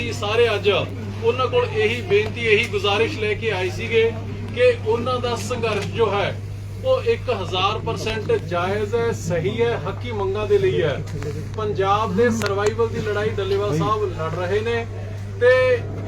ਅਸੀਂ ਸਾਰੇ ਅੱਜ ਉਹਨਾਂ ਕੋਲ ਇਹੀ ਬੇਨਤੀ, ਇਹੀ ਗੁਜ਼ਾਰਿਸ਼ ਲੈ ਕੇ ਆਏ ਸੀਗੇ ਕਿ ਉਹਨਾਂ ਦਾ ਸੰਘਰਸ਼ ਜੋ ਹੈ, ਉਹ 1000% ਜਾਇਜ਼ ਹੈ, ਸਹੀ ਹੈ, ਹੱਕੀ ਮੰਗਾਂ ਦੇ ਲਈ ਹੈ। ਪੰਜਾਬ ਦੇ ਸਰਵਾਈਵਲ ਦੀ ਲੜਾਈ ਡੱਲੇਵਾਲ ਸਾਹਿਬ ਲੜ ਰਹੇ ਨੇ ਤੇ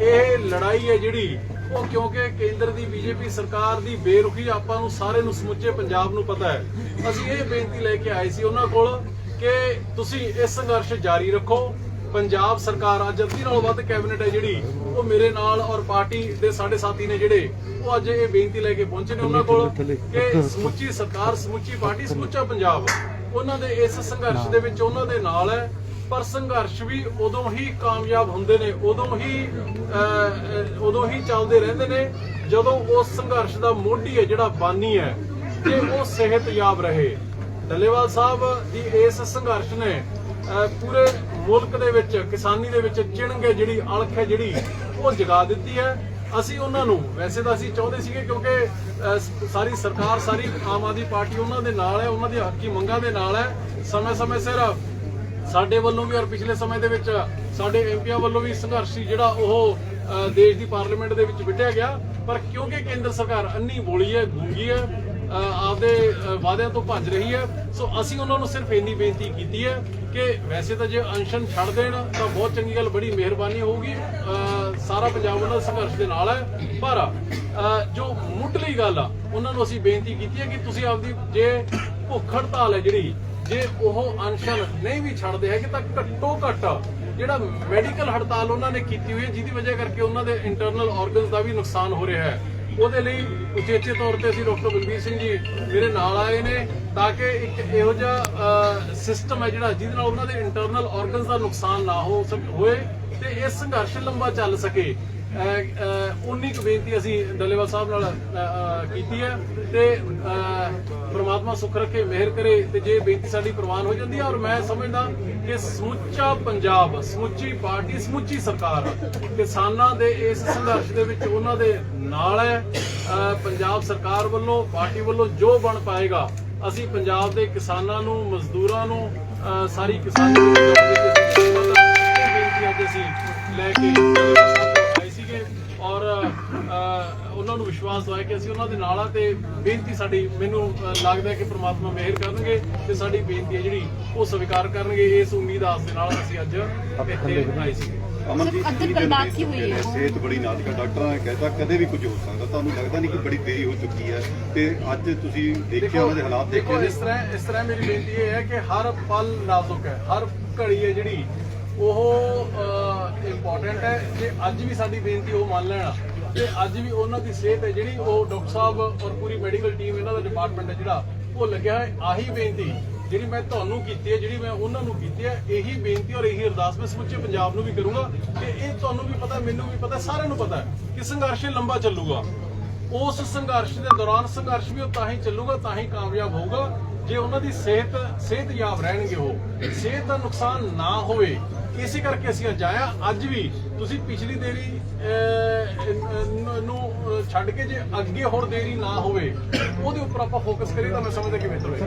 ਇਹ ਲੜਾਈ ਹੈ ਜਿਹੜੀ, ਉਹ ਕਿਉਂਕਿ ਕੇਂਦਰ ਦੀ ਬੀਜੇਪੀ ਸਰਕਾਰ ਦੀ ਬੇਰੁਖੀ ਆਪਾਂ ਨੂੰ ਸਾਰੇ ਨੂੰ ਸਮੁੱਚੇ ਪੰਜਾਬ ਨੂੰ ਪਤਾ ਹੈ। ਅਸੀਂ ਇਹ ਬੇਨਤੀ ਲੈ ਕੇ ਆਏ ਸੀ ਉਹਨਾਂ ਕੋਲ ਕਿ ਤੁਸੀਂ ਇਹ ਸੰਘਰਸ਼ ਜਾਰੀ ਰੱਖੋ ਪੰਜਾਬ ਸਰਕਾਰ ਅੱਜ ਅੱਧੀ ਨਾਲੋਂ ਵੱਧ ਕੈਬਨਿਟ ਹੈ ਜਿਹੜੀ ਉਹ ਮੇਰੇ ਨਾਲ ਔਰ ਪਾਰਟੀ ਦੇ ਸਾਡੇ ਸਾਥੀ ਨੇ ਜਿਹੜੇ ਉਹ ਅੱਜ ਇਹ ਬੇਨਤੀ ਲੈ ਕੇ ਪਹੁੰਚੇ ਨੇ ਉਹਨਾਂ ਕੋਲ ਕਿ ਸਮੁੱਚੀ ਸਰਕਾਰ ਸਮੁੱਚੀ ਪਾਰਟੀ ਸਮੁੱਚਾ ਪੰਜਾਬ ਉਹਨਾਂ ਦੇ ਇਸ ਸੰਘਰਸ਼ ਦੇ ਵਿੱਚ ਉਹਨਾਂ ਦੇ ਨਾਲ ਹੈ ਪਰ ਸੰਘਰਸ਼ ਵੀ ਉਦੋਂ ਹੀ ਕਾਮਯਾਬ ਹੁੰਦੇ ਨੇ ਉਦੋਂ ਹੀ ਉਦੋਂ ਹੀ ਚੱਲਦੇ ਰਹਿੰਦੇ ਨੇ ਜਦੋਂ ਉਸ ਸੰਘਰਸ਼ ਦਾ ਮੋਢੀ ਹੈ ਜਿਹੜਾ ਬਾਨੀ ਹੈ ਜੇ ਉਹ ਸਿਹਤਯਾਬ ਰਹੇ। ਡੱਲੇਵਾਲ ਸਾਹਿਬ ਦੀ ਇਸ ਸੰਘਰਸ਼ ਨੇ ਪੂਰੇ ਮੁਲਕ ਦੇ ਵਿੱਚ, ਕਿਸਾਨੀ ਦੇ ਵਿੱਚ ਚਿਣਗੇ ਜਿਹੜੀ ਅਲਖ ਹੈ ਜਿਹੜੀ, ਉਹ ਜਗਾ ਦਿੱਤੀ ਹੈ। ਅਸੀਂ ਉਹਨਾਂ ਨੂੰ, ਵੈਸੇ ਤਾਂ ਅਸੀਂ ਚਾਹੁੰਦੇ ਸੀਗੇ ਕਿਉਂਕਿ ਸਾਰੀ ਸਰਕਾਰ, ਸਾਰੀ ਆਮ ਆਦਮੀ ਪਾਰਟੀ ਉਹਨਾਂ ਦੇ ਨਾਲ ਹੈ, ਉਹਨਾਂ ਦੀ ਹੱਕੀ ਮੰਗਾਂ ਦੇ ਨਾਲ ਹੈ। ਸਮੇਂ-ਸਮੇਂ ਸਿਰ ਸਾਡੇ ਵੱਲੋਂ ਵੀ ਔਰ ਪਿਛਲੇ ਸਮੇਂ ਦੇ ਵਿੱਚ ਸਾਡੇ ਐਮਪੀਆਂ ਵੱਲੋਂ ਵੀ ਸੰਘਰਸ਼ ਸੀ, ਜਿਹੜਾ ਉਹ ਦੇਸ਼ ਦੀ ਪਾਰਲੀਮੈਂਟ ਦੇ ਵਿੱਚ ਵਿੱਢਿਆ ਗਿਆ। ਪਰ ਕਿਉਂਕਿ ਕੇਂਦਰ ਸਰਕਾਰ ਅੰਨੀ ਬੋਲੀ ਹੈ, ਗੂੰਗੀ ਹੈ ਆਪਦੇ ਵਾਅਦਿਆਂ ਤੋਂ ਭੱਜ ਰਹੀ ਹੈ। ਸੋ ਅਸੀਂ ਉਹਨਾਂ ਨੂੰ ਸਿਰਫ ਇੰਨੀ ਬੇਨਤੀ ਕੀਤੀ ਹੈ ਕਿ ਵੈਸੇ ਤਾਂ ਜੇ ਅਨਸ਼ਨ ਛੱਡ ਦੇਣ, ਤਾਂ ਬਹੁਤ ਚੰਗੀ ਗੱਲ, ਬੜੀ ਮਿਹਰਬਾਨੀ ਹੋਊਗੀ। ਸਾਰਾ ਪੰਜਾਬ ਉਹਨਾਂ ਦੇ ਸੰਘਰਸ਼ ਦੇ ਨਾਲ ਹੈ। ਪਰ ਜੋ ਮੁੱਢਲੀ ਗੱਲ ਆ, ਉਹਨਾਂ ਨੂੰ ਅਸੀਂ ਬੇਨਤੀ ਕੀਤੀ ਹੈ ਕਿ ਤੁਸੀਂ ਆਪਦੀ ਜੇ ਭੁੱਖ ਹੜਤਾਲ ਹੈ ਜਿਹੜੀ, ਜੇ ਉਹ ਅਨਸ਼ਨ ਨਹੀਂ ਵੀ ਛੱਡਦੇ ਹੈਗੇ, ਤਾਂ ਘੱਟੋ ਘੱਟ ਜਿਹੜਾ ਮੈਡੀਕਲ ਹੜਤਾਲ ਉਹਨਾਂ ਨੇ ਕੀਤੀ ਹੋਈ ਹੈ, ਜਿਹਦੀ ਵਜ੍ਹਾ ਕਰਕੇ ਉਹਨਾਂ ਦੇ ਇੰਟਰਨਲ ਆਰਗਨਸ ਦਾ ਵੀ ਨੁਕਸਾਨ ਹੋ ਰਿਹਾ ਹੈ। ਉਹਦੇ ਲਈ ਉਚੇਚੇ ਤੌਰ ਤੇ ਅਸੀਂ ਡਾਕਟਰ ਬਲਬੀਰ ਸਿੰਘ ਜੀ ਮੇਰੇ ਨਾਲ ਆਏ ਨੇ ਤਾਂ ਕਿ ਇੱਕ ਇਹੋ ਜਿਹਾ ਸਿਸਟਮ ਹੈ ਜਿਹੜਾ ਜਿਹਦੇ ਨਾਲ ਉਹਨਾਂ ਦੇ ਇੰਟਰਨਲ ਆਰਗਨਸ ਦਾ ਨੁਕਸਾਨ ਨਾ ਹੋ ਸਕ ਹੋਏ ਤੇ ਇਹ ਸੰਘਰਸ਼ ਲੰਬਾ ਚੱਲ ਸਕੇ। ਉਨੀ ਕੁ ਬੇਨਤੀ ਅਸੀਂ ਡੱਲੇਵਾਲ ਸਾਹਿਬ ਨਾਲ ਕੀਤੀ ਹੈ ਤੇ ਪ੍ਰਮਾਤਮਾ ਸੁਖ ਰੱਖੇ, ਮਿਹਰ ਕਰੇ ਤੇ ਜੇ ਬੇਨਤੀ ਸਾਡੀ ਪ੍ਰਵਾਨ ਹੋ ਜਾਂਦੀ ਹੈ ਔਰ ਮੈਂ ਸਮਝਦਾ ਕਿ ਸਮੁੱਚਾ ਪੰਜਾਬ, ਸਮੁੱਚੀ ਪਾਰਟੀ, ਸਮੁੱਚੀ ਸਰਕਾਰ ਕਿਸਾਨਾਂ ਦੇ ਇਸ ਸੰਘਰਸ਼ ਦੇ ਵਿੱਚ ਉਹਨਾਂ ਦੇ ਨਾਲ ਹੈ। ਪੰਜਾਬ ਸਰਕਾਰ ਵੱਲੋਂ, ਪਾਰਟੀ ਵੱਲੋਂ ਜੋ ਬਣ ਪਾਏਗਾ, ਅਸੀਂ ਪੰਜਾਬ ਦੇ ਕਿਸਾਨਾਂ ਨੂੰ, ਮਜ਼ਦੂਰਾਂ ਨੂੰ ਸਾਰੀ ਕਿਸਾਨੀ ਦੇ ਅਸੀਂ ਬੇਨਤੀ ਅੱਜ ਅਸੀਂ ਲੈ ਕੇ ਉਹਨਾਂ ਨੂੰ ਵਿਸ਼ਵਾਸ ਦਵਾਇਆ ਕਿ ਅਸੀਂ ਉਹਨਾਂ ਦੇ ਨਾਲ ਆ ਤੇ ਬੇਨਤੀ ਸਾਡੀ ਮੈਨੂੰ ਲੱਗਦਾ ਹੈ ਕਿ ਪ੍ਰਮਾਤਮਾ ਮਿਹਰ ਕਰਨਗੇ ਤੇ ਸਾਡੀ ਬੇਨਤੀ ਹੈ ਜਿਹੜੀ ਉਹ ਸਵੀਕਾਰ ਕਰਨਗੇ ਇਸ ਉਮੀਦ ਆਸ ਦੇ ਨਾਲ ਅਸੀਂ ਅੱਜ ਇੱਥੇ ਆਏ ਸੀਗੇ। ਅਮਨਦੀਪ ਜੀ ਹੈ? ਸਿਹਤ ਬੜੀ ਨਾਜ਼ੁਕ ਹੈ ਡਾਕਟਰਾਂ ਨੇ ਕਹਿਤਾ ਕਦੇ ਵੀ ਕੁਝ ਹੋ ਸਕਦਾ ਤੁਹਾਨੂੰ ਲੱਗਦਾ ਨਹੀਂ ਕਿ ਬੜੀ ਦੇਰੀ ਹੋ ਚੁੱਕੀ ਹੈ ਤੇ ਅੱਜ ਤੁਸੀਂ ਦੇਖਿਆ ਉਹਨਾਂ ਦੇ ਹਾਲਾਤ ਦੇਖੇ ਦੇਖੋ ਨੇ ਇਸ ਤਰ੍ਹਾਂ ਇਸ ਤਰ੍ਹਾਂ ਮੇਰੀ ਬੇਨਤੀ ਇਹ ਹੈ ਕਿ ਹਰ ਪਲ ਨਾਜ਼ੁਕ ਹੈ ਹਰ ਘੜੀ ਹੈ ਜਿਹੜੀ ਉਹ ਇੰਪੋਰਟੈਂਟ ਹੈ ਜੇ ਅੱਜ ਵੀ ਸਾਡੀ ਬੇਨਤੀ ਉਹ ਮੰਨ ਲੈਣ ਤੇ ਅੱਜ ਵੀ ਉਹਨਾਂ ਦੀ ਸਿਹਤ ਹੈ ਜਿਹੜੀ ਉਹ ਡਾਕਟਰ ਸਾਹਿਬ ਔਰ ਪੂਰੀ ਮੈਡੀਕਲ ਟੀਮ ਇਹਨਾਂ ਦਾ ਡਿਪਾਰਟਮੈਂਟ ਹੈ ਜਿਹੜਾ, ਉਹ ਲੱਗਿਆ ਹੈ। ਆਹੀ ਬੇਨਤੀ ਜਿਹੜੀ ਮੈਂ ਤੁਹਾਨੂੰ ਕੀਤੀ ਹੈ, ਜਿਹੜੀ ਮੈਂ ਉਹਨਾਂ ਨੂੰ ਕੀਤੀ ਹੈ, ਇਹੀ ਬੇਨਤੀ ਔਰ ਇਹੀ ਅਰਦਾਸ ਮੈਂ ਸਮੁੱਚੇ ਪੰਜਾਬ ਨੂੰ ਵੀ ਕਰੂੰਗਾ ਕਿ ਇਹ ਤੁਹਾਨੂੰ ਵੀ ਪਤਾ, ਮੈਨੂੰ ਵੀ ਪਤਾ, ਸਾਰਿਆਂ ਨੂੰ ਪਤਾ ਹੈ ਕਿ ਸੰਘਰਸ਼ ਲੰਬਾ ਚੱਲੂਗਾ। ਉਸ ਸੰਘਰਸ਼ ਦੇ ਦੌਰਾਨ ਸੰਘਰਸ਼ ਵੀ ਉਹ ਤਾਂ ਹੀ ਚੱਲੂਗਾ, ਤਾਂ ਹੀ ਕਾਮਯਾਬ ਹੋਊਗਾ, ਜੇ ਉਹਨਾਂ ਦੀ ਸਿਹਤ, ਸਿਹਤਯਾਬ ਰਹਿਣਗੇ ਉਹ। ਸਿਹਤ ਦਾ ਨੁਕਸਾਨ ਨਾ ਹੋਵੇ, ਇਸੇ ਕਰਕੇ ਅਸੀਂ ਅੱਜ ਆਇਆ ਅੱਜ ਵੀ ਤੁਸੀਂ ਪਿਛਲੀ ਦੇਰੀ ਛੱਡ ਕੇ ਜੇ ਅੱਗੇ ਹੋਰ ਦੇਰੀ ਨਾ ਹੋਵੇ, ਉਹਦੇ ਉੱਪਰ ਆਪਾਂ ਫੋਕਸ ਕਰੀਏ ਤਾਂ ਮੈਂ ਸਮਝਦਾ ਕਿ ਬਿਹਤਰ ਹੋਏਗਾ